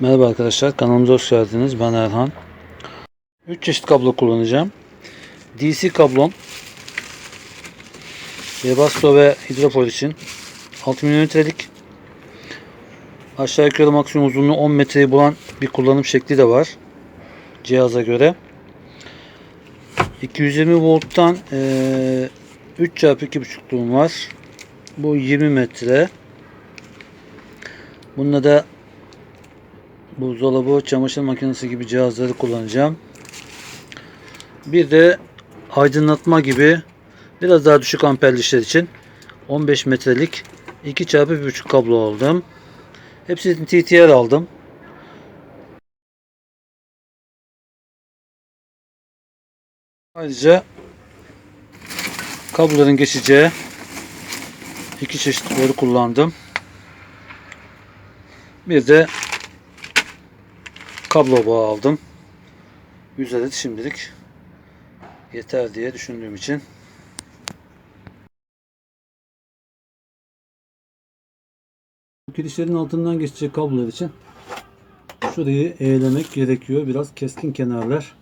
Merhaba arkadaşlar kanalımıza hoş geldiniz. Ben Erhan. 3 çeşit kablo kullanacağım. DC kablom Webasto ve hidrofor için 6 milimetrelik aşağı yukarı maksimum uzunluğu 10 metreyi bulan bir kullanım şekli de var cihaza göre 220 volttan eee 3 çarpı 2.5'luğum var bu 20 metre Bununla da buzdolabı, çamaşır makinesi gibi cihazları kullanacağım. Bir de aydınlatma gibi biraz daha düşük amperli işler için 15 metrelik 2 çarpı 1.5 kablo aldım. Hepsini TTR aldım. Ayrıca kabloların geçeceği iki çeşit boru kullandım. Bir de kablo bağı aldım. 100 adet şimdilik yeter diye düşündüğüm için. Kirişlerin altından geçecek kablolar için şurayı eğlemek gerekiyor. Biraz keskin kenarlar.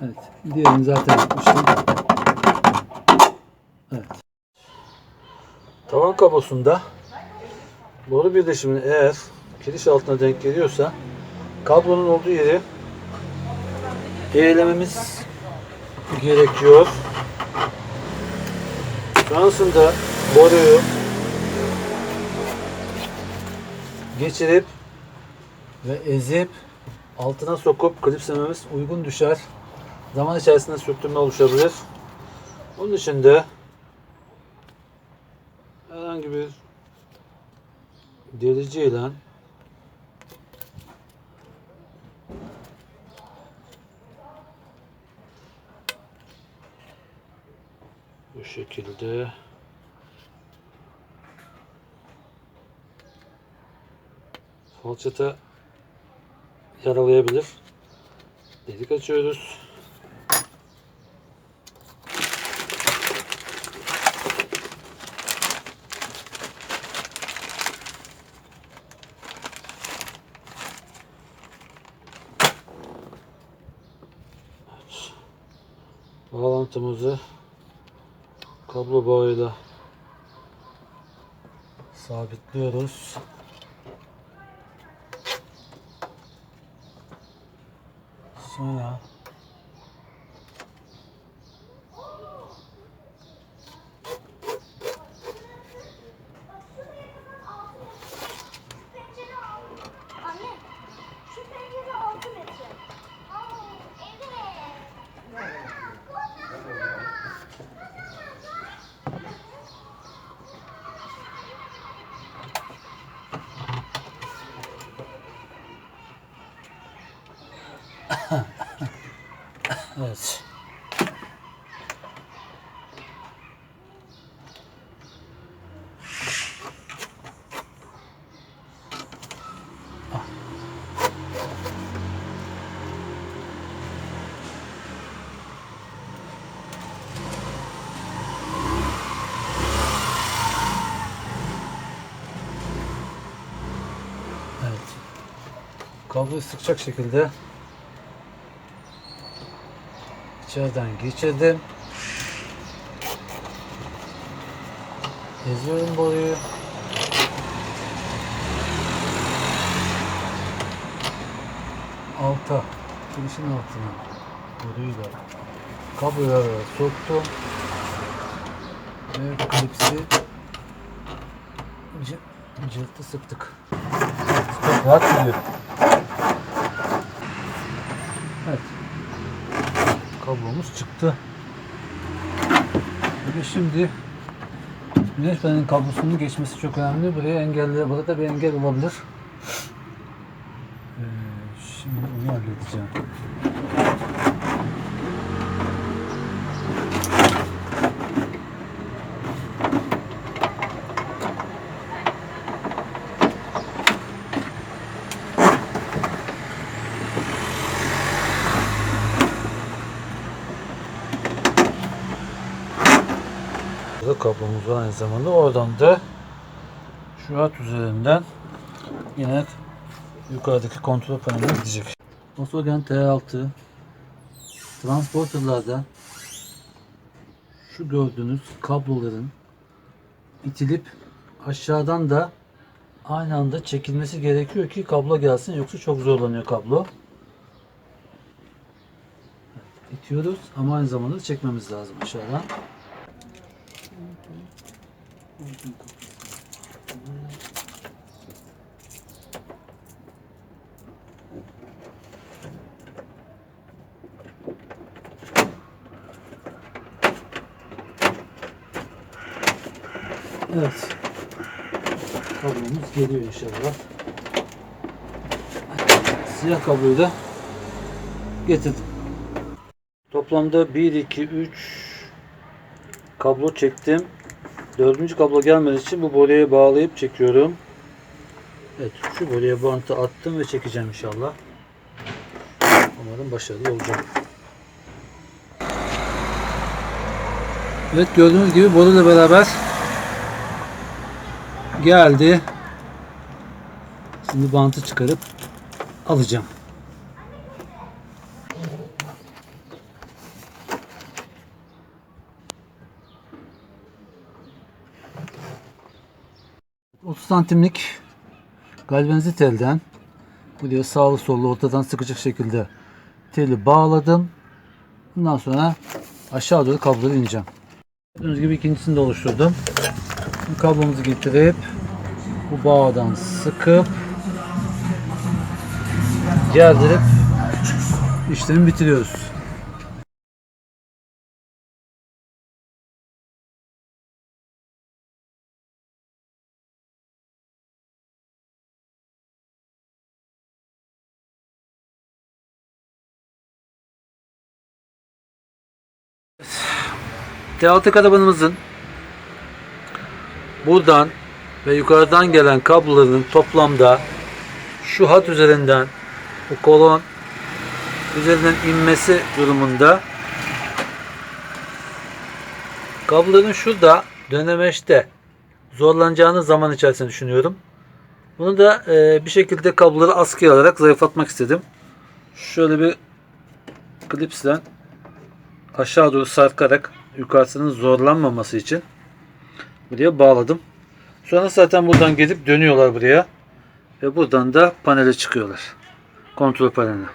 Evet. Diğerini zaten yapmıştım. Tavan kablosunda boru birleşimini eğer kiriş altına denk geliyorsa kablonun olduğu yeri eğlememiz gerekiyor. Sonrasında boruyu geçirip ve ezip altına sokup klipslememiz uygun düşer. Zaman içerisinde sürtünme oluşabilir. Onun için de herhangi bir deliciyle bu şekilde falçata yaralayabilir. Delik açıyoruz. Evet. Bağlantımızı kablo bağıyla sabitliyoruz. Sonra evet. Evet. Kabloyu sıkacak şekilde içeriden geçirdim. Eziyorum boruyu. Alta, kirişin altına boruyla kabloları soktum ve klipsi cı- cırtı sıktık. Çok rahat gidiyor. Evet. Kablomuz çıktı. Ve şimdi güneş panelinin kablosunun geçmesi çok önemli. Buraya engelle, burada bir engel olabilir. Ee, şimdi onu halledeceğim. Burada kablomuz var aynı zamanda. Oradan da şu hat üzerinden yine yukarıdaki kontrol paneline gidecek. Volkswagen T6 transporterlarda şu gördüğünüz kabloların itilip aşağıdan da aynı anda çekilmesi gerekiyor ki kablo gelsin yoksa çok zorlanıyor kablo. İtiyoruz ama aynı zamanda da çekmemiz lazım aşağıdan. Evet. Kablomuz geliyor inşallah. Siyah kabloyu da getirdim. Toplamda 1, 2, 3 kablo çektim. Dördüncü kablo gelmediği için bu boruya bağlayıp çekiyorum. Evet şu boruya bantı attım ve çekeceğim inşallah. Umarım başarılı olacağım. Evet gördüğünüz gibi boruyla beraber geldi. Şimdi bantı çıkarıp alacağım. Santimlik galvanize telden buraya sağlı sollu ortadan sıkacak şekilde teli bağladım. Bundan sonra aşağı doğru kabloları ineceğim. Gördüğünüz gibi ikincisini de oluşturdum. Bu kablomuzu getirip bu bağdan sıkıp gerdirip işlemi bitiriyoruz. T6 karavanımızın buradan ve yukarıdan gelen kabloların toplamda şu hat üzerinden bu kolon üzerinden inmesi durumunda kabloların şurada dönemeçte zorlanacağını zaman içerisinde düşünüyorum. Bunu da e, bir şekilde kabloları askıya alarak zayıflatmak istedim. Şöyle bir klipsle aşağı doğru sarkarak yukarısının zorlanmaması için buraya bağladım. Sonra zaten buradan gelip dönüyorlar buraya. Ve buradan da panele çıkıyorlar. Kontrol paneline.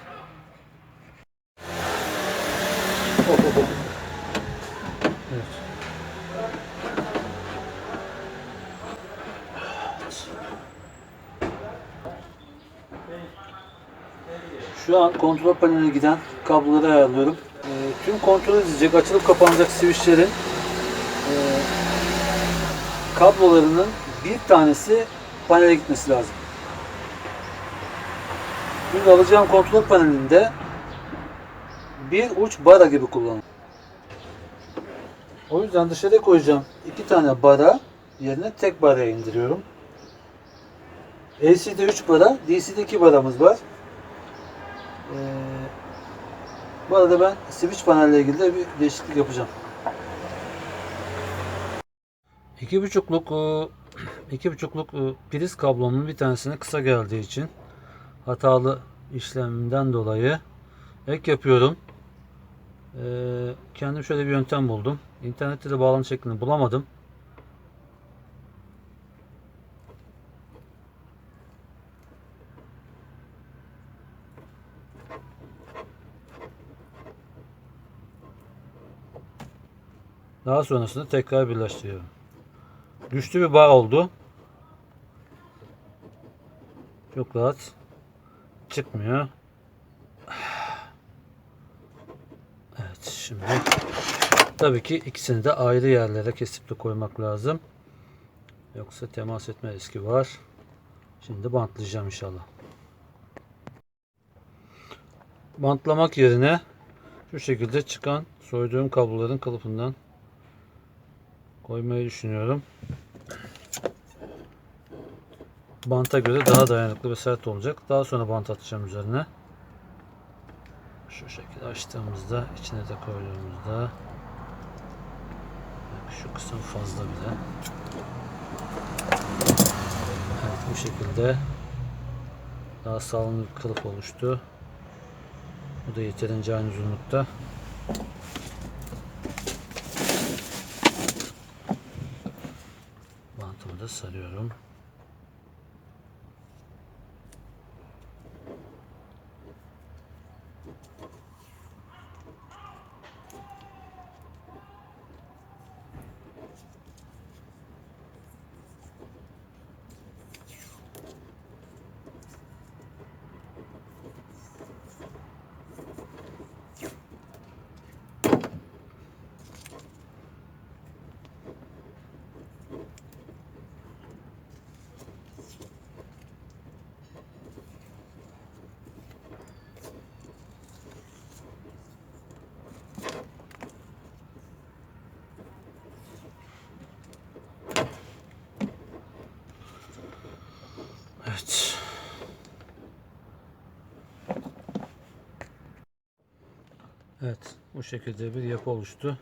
Şu an kontrol paneline giden kabloları ayarlıyorum. Tüm kontrol edilecek, açılıp kapanacak switchlerin e, kablolarının bir tanesi panele gitmesi lazım. Şimdi alacağım kontrol panelinde bir uç bara gibi kullanıyorum. O yüzden dışarıya koyacağım iki tane bara yerine tek baraya indiriyorum. AC'de 3 bara, DC'de 2 baramız var. Ee, bu arada ben switch panelle ilgili de bir değişiklik yapacağım. İki buçukluk e, iki buçukluk e, priz kablomun bir tanesine kısa geldiği için hatalı işlemimden dolayı ek yapıyorum. Ee, kendim şöyle bir yöntem buldum. İnternette de bağlantı şeklini bulamadım. Daha sonrasında tekrar birleştiriyorum. Güçlü bir bağ oldu. Çok rahat çıkmıyor. Evet şimdi tabii ki ikisini de ayrı yerlere kesip de koymak lazım. Yoksa temas etme riski var. Şimdi bantlayacağım inşallah. Bantlamak yerine şu şekilde çıkan soyduğum kabloların kalıpından koymayı düşünüyorum. Banta göre daha dayanıklı ve sert olacak. Daha sonra bant atacağım üzerine. Şu şekilde açtığımızda içine de koyduğumuzda Şu kısım fazla bile. Evet bu şekilde daha sağlam bir kılıf oluştu. Bu da yeterince aynı uzunlukta. Bantımı da sarıyorum. Evet bu şekilde bir yapı oluştu.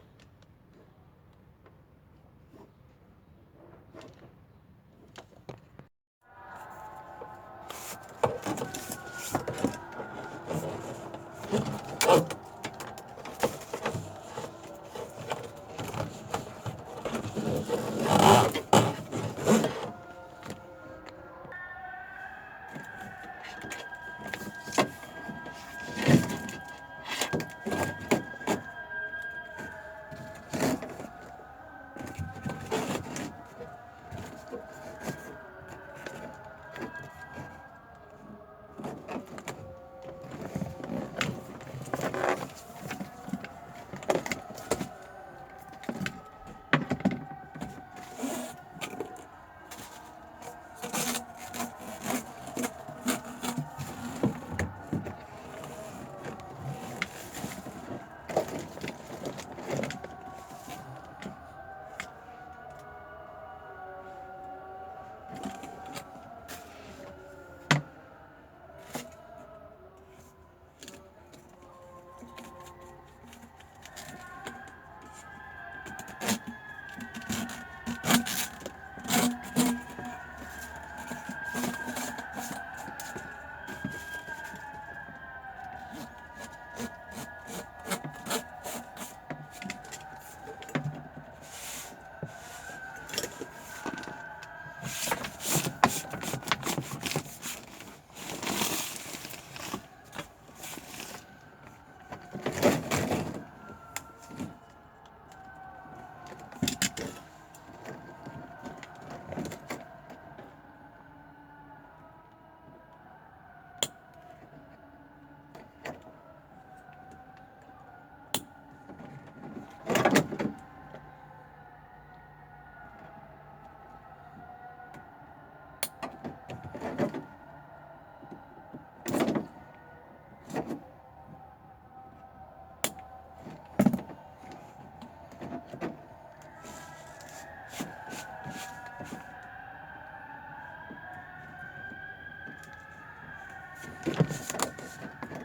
ちょっと。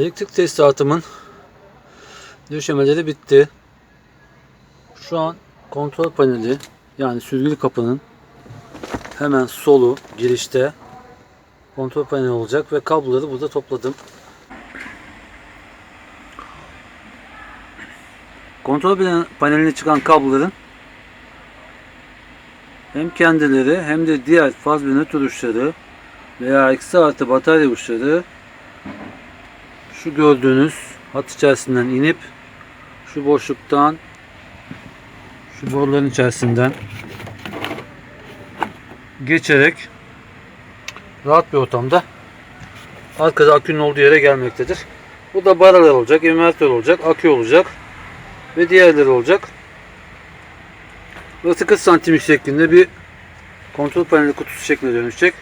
Elektrik tesisatımın döşemeleri bitti. Şu an kontrol paneli yani sürgülü kapının hemen solu girişte kontrol paneli olacak ve kabloları burada topladım. Kontrol pane- paneline çıkan kabloların hem kendileri hem de diğer faz ve nötr uçları veya eksi artı batarya uçları şu gördüğünüz hat içerisinden inip şu boşluktan şu boruların içerisinden geçerek rahat bir ortamda arkada akünün olduğu yere gelmektedir. Bu da baralar olacak, invertör olacak, akü olacak ve diğerleri olacak. Burası 40 santim yüksekliğinde bir kontrol paneli kutusu şeklinde dönüşecek.